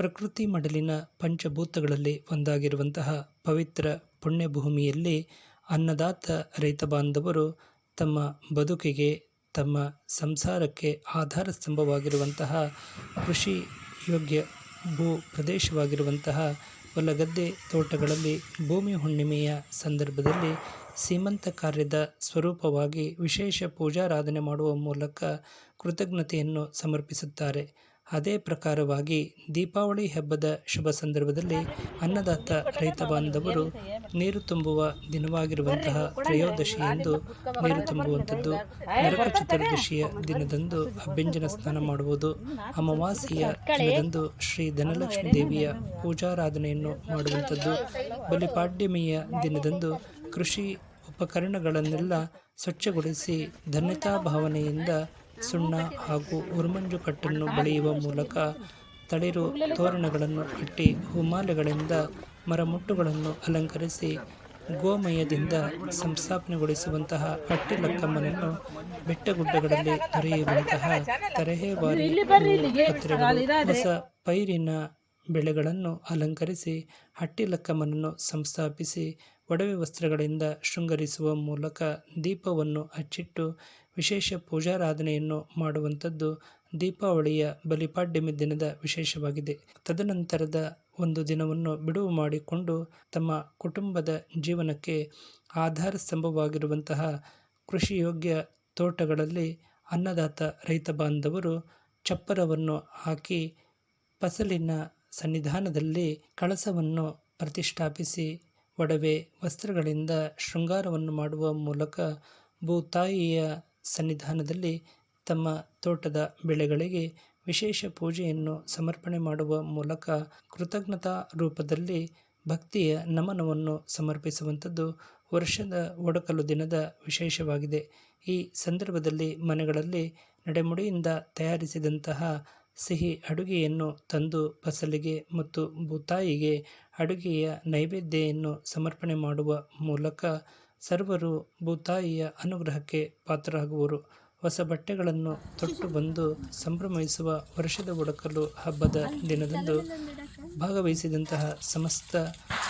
ಪ್ರಕೃತಿ ಮಡಲಿನ ಪಂಚಭೂತಗಳಲ್ಲಿ ಒಂದಾಗಿರುವಂತಹ ಪವಿತ್ರ ಪುಣ್ಯಭೂಮಿಯಲ್ಲಿ ಅನ್ನದಾತ ರೈತ ಬಾಂಧವರು ತಮ್ಮ ಬದುಕಿಗೆ, ತಮ್ಮ ಸಂಸಾರಕ್ಕೆ ಆಧಾರ ಸ್ತಂಭವಾಗಿರುವಂತಹ ಕೃಷಿ ಯೋಗ್ಯ ಭೂ ಪ್ರದೇಶವಾಗಿರುವಂತಹ ಹೊಲಗದ್ದೆ ತೋಟಗಳಲ್ಲಿ ಭೂಮಿ ಹುಣ್ಣಿಮೆಯ ಸಂದರ್ಭದಲ್ಲಿ ಸೀಮಂತ ಕಾರ್ಯದ ಸ್ವರೂಪವಾಗಿ ವಿಶೇಷ ಪೂಜಾರಾಧನೆ ಮಾಡುವ ಮೂಲಕ ಕೃತಜ್ಞತೆಯನ್ನು ಸಮರ್ಪಿಸುತ್ತಾರೆ. ಅದೇ ಪ್ರಕಾರವಾಗಿ ದೀಪಾವಳಿ ಹಬ್ಬದ ಶುಭ ಸಂದರ್ಭದಲ್ಲಿ ಅನ್ನದಾತ ರೈತ ಬಾಂಧವರು ನೀರು ತುಂಬುವ ದಿನವಾಗಿರುವಂತಹ ತ್ರಯೋದಶಿಯಂದು ನೀರು ತುಂಬುವಂಥದ್ದು ನರಕ ಚತುರ್ದಶಿಯ ದಿನದಂದು ಅಭ್ಯಂಜನ ಸ್ನಾನ ಮಾಡುವುದು, ಅಮಾವಾಸ್ಯೆಯ ದಿನದಂದು ಶ್ರೀ ಧನಲಕ್ಷ್ಮೀ ದೇವಿಯ ಪೂಜಾರಾಧನೆಯನ್ನು ಮಾಡುವಂಥದ್ದು, ಬಲಿಪಾಡ್ಯಮಿಯ ದಿನದಂದು ಕೃಷಿ ಉಪಕರಣಗಳನ್ನೆಲ್ಲ ಸ್ವಚ್ಛಗೊಳಿಸಿ ಧನ್ಯತಾ ಭಾವನೆಯಿಂದ ಸುಣ್ಣ ಹಾಗೂ ಉರುಮಂಜು ಕಟ್ಟನ್ನು ಬಳಿಯುವ ಮೂಲಕ ತಳಿರು ತೋರಣಗಳನ್ನು ಕಟ್ಟಿ ಹೂಮಾಲೆಗಳಿಂದ ಮರಮುಟ್ಟುಗಳನ್ನು ಅಲಂಕರಿಸಿ ಗೋಮಯದಿಂದ ಸಂಸ್ಥಾಪನೆಗೊಳಿಸುವಂತಹ ಹಟ್ಟಿಲಕ್ಕಮ್ಮನನ್ನು ಬೆಟ್ಟಗುಡ್ಡಗಳಲ್ಲಿ ದೊರೆಯುವಂತಹ ತರಹೇವಾರಿ ಹೊಸ ಪೈರಿನ ಬೆಳೆಗಳನ್ನು ಅಲಂಕರಿಸಿ ಹಟ್ಟಿಲಕ್ಕಮ್ಮನನ್ನು ಸಂಸ್ಥಾಪಿಸಿ ಒಡವೆ ವಸ್ತ್ರಗಳಿಂದ ಶೃಂಗರಿಸುವ ಮೂಲಕ ದೀಪವನ್ನು ಹಚ್ಚಿಟ್ಟು ವಿಶೇಷ ಪೂಜಾರಾಧನೆಯನ್ನು ಮಾಡುವಂಥದ್ದು ದೀಪಾವಳಿಯ ಬಲಿಪಾಡ್ಯಮಿ ದಿನದ ವಿಶೇಷವಾಗಿದೆ. ತದನಂತರದ ಒಂದು ದಿನವನ್ನು ಬಿಡುವು ಮಾಡಿಕೊಂಡು ತಮ್ಮ ಕುಟುಂಬದ ಜೀವನಕ್ಕೆ ಆಧಾರ ಸ್ತಂಭವಾಗಿರುವಂತಹ ಕೃಷಿಯೋಗ್ಯ ತೋಟಗಳಲ್ಲಿ ಅನ್ನದಾತ ರೈತ ಬಾಂಧವರು ಚಪ್ಪರವನ್ನು ಹಾಕಿ ಫಸಲಿನ ಸನ್ನಿಧಾನದಲ್ಲಿ ಕಳಸವನ್ನು ಪ್ರತಿಷ್ಠಾಪಿಸಿ ಒಡವೆ ವಸ್ತ್ರಗಳಿಂದ ಶೃಂಗಾರವನ್ನು ಮಾಡುವ ಮೂಲಕ ಭೂತಾಯಿಯ ಸನ್ನಿಧಾನದಲ್ಲಿ ತಮ್ಮ ತೋಟದ ಬೆಳೆಗಳಿಗೆ ವಿಶೇಷ ಪೂಜೆಯನ್ನು ಸಮರ್ಪಣೆ ಮಾಡುವ ಮೂಲಕ ಕೃತಜ್ಞತಾ ರೂಪದಲ್ಲಿ ಭಕ್ತಿಯ ನಮನವನ್ನು ಸಮರ್ಪಿಸುವಂಥದ್ದು ವರ್ಷದ ಒಡಕಲು ದಿನದ ವಿಶೇಷವಾಗಿದೆ. ಈ ಸಂದರ್ಭದಲ್ಲಿ ಮನೆಗಳಲ್ಲಿ ನಡೆಮುಡಿಯಿಂದ ತಯಾರಿಸಿದಂತಹ ಸಿಹಿ ಅಡುಗೆಯನ್ನು ತಂದು ಫಸಲಿಗೆ ಮತ್ತು ಭೂತಾಯಿಗೆ ಅಡುಗೆಯ ನೈವೇದ್ಯವನ್ನು ಸಮರ್ಪಣೆ ಮಾಡುವ ಮೂಲಕ ಸರ್ವರು ಭೂತಾಯಿಯ ಅನುಗ್ರಹಕ್ಕೆ ಪಾತ್ರರಾಗುವರು. ಹೊಸ ಬಟ್ಟೆಗಳನ್ನು ತೊಟ್ಟು ಬಂದು ಸಂಭ್ರಮಿಸುವ ವರ್ಷದ ಒಡಕಲು ಹಬ್ಬದ ದಿನದಂದು ಭಾಗವಹಿಸಿದಂತಹ ಸಮಸ್ತ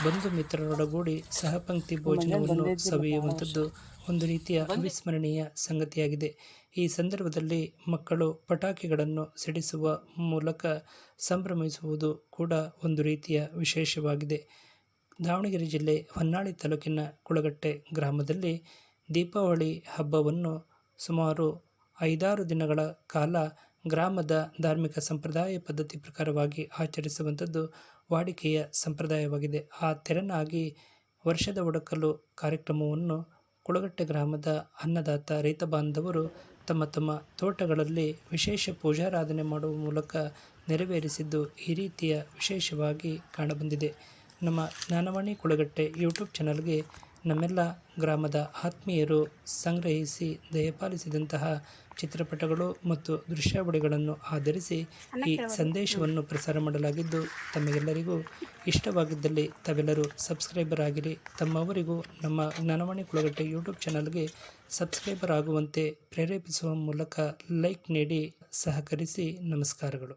ಬಂಧು ಮಿತ್ರರೊಡಗೂಡಿ ಸಹಪಂಕ್ತಿ ಭೋಜನವನ್ನು ಸವಿಯುವಂಥದ್ದು ಒಂದು ರೀತಿಯ ಅವಿಸ್ಮರಣೀಯ ಸಂಗತಿಯಾಗಿದೆ. ಈ ಸಂದರ್ಭದಲ್ಲಿ ಮಕ್ಕಳು ಪಟಾಕಿಗಳನ್ನು ಸಿಡಿಸುವ ಮೂಲಕ ಸಂಭ್ರಮಿಸುವುದು ಕೂಡ ಒಂದು ರೀತಿಯ ವಿಶೇಷವಾಗಿದೆ. ದಾವಣಗೆರೆ ಜಿಲ್ಲೆ ಹೊನ್ನಾಳಿ ತಾಲೂಕಿನ ಕುಳಗಟ್ಟೆ ಗ್ರಾಮದಲ್ಲಿ ದೀಪಾವಳಿ ಹಬ್ಬವನ್ನು ಸುಮಾರು ಐದಾರು ದಿನಗಳ ಕಾಲ ಗ್ರಾಮದ ಧಾರ್ಮಿಕ ಸಂಪ್ರದಾಯ ಪದ್ಧತಿ ಪ್ರಕಾರವಾಗಿ ಆಚರಿಸುವಂಥದ್ದು ವಾಡಿಕೆಯ ಸಂಪ್ರದಾಯವಾಗಿದೆ. ಆ ತೆರನಾಗಿ ವರ್ಷದ ಒಡಕಲು ಕಾರ್ಯಕ್ರಮವನ್ನು ಕುಳಗಟ್ಟೆ ಗ್ರಾಮದ ಅನ್ನದಾತ ರೈತ ಬಾಂಧವರು ತಮ್ಮ ತಮ್ಮ ತೋಟಗಳಲ್ಲಿ ವಿಶೇಷ ಪೂಜಾರಾಧನೆ ಮಾಡುವ ಮೂಲಕ ನೆರವೇರಿಸಿದ್ದು ಈ ರೀತಿಯ ವಿಶೇಷವಾಗಿ ಕಾಣಬಂದಿದೆ. ನಮ್ಮ ಜ್ಞಾನವಾಣಿ ಕುಳಗಟ್ಟೆ ಯೂಟ್ಯೂಬ್ ಚಾನಲ್ಗೆ ನಮ್ಮೆಲ್ಲ ಗ್ರಾಮದ ಆತ್ಮೀಯರು ಸಂಗ್ರಹಿಸಿ, ದಯಪಾಲಿಸಿದಂತಹ ಚಿತ್ರಪಟಗಳು ಮತ್ತು ದೃಶ್ಯಾವಳಿಗಳನ್ನು ಆಧರಿಸಿ ಈ ಸಂದೇಶವನ್ನು ಪ್ರಸಾರ ಮಾಡಲಾಗಿದ್ದು, ತಮಗೆಲ್ಲರಿಗೂ ಇಷ್ಟವಾಗಿದ್ದಲ್ಲಿ ತಾವೆಲ್ಲರೂ ಸಬ್ಸ್ಕ್ರೈಬರ್ ಆಗಿರಿ. ತಮ್ಮವರಿಗೂ ನಮ್ಮ ಜ್ಞಾನವಾಣಿ ಕುಳಗಟ್ಟೆ ಯೂಟ್ಯೂಬ್ ಚಾನಲ್ಗೆ ಸಬ್ಸ್ಕ್ರೈಬರ್ ಆಗುವಂತೆ ಪ್ರೇರೇಪಿಸುವ ಮೂಲಕ ಲೈಕ್ ನೀಡಿ ಸಹಕರಿಸಿ ನಮಸ್ಕಾರಗಳು.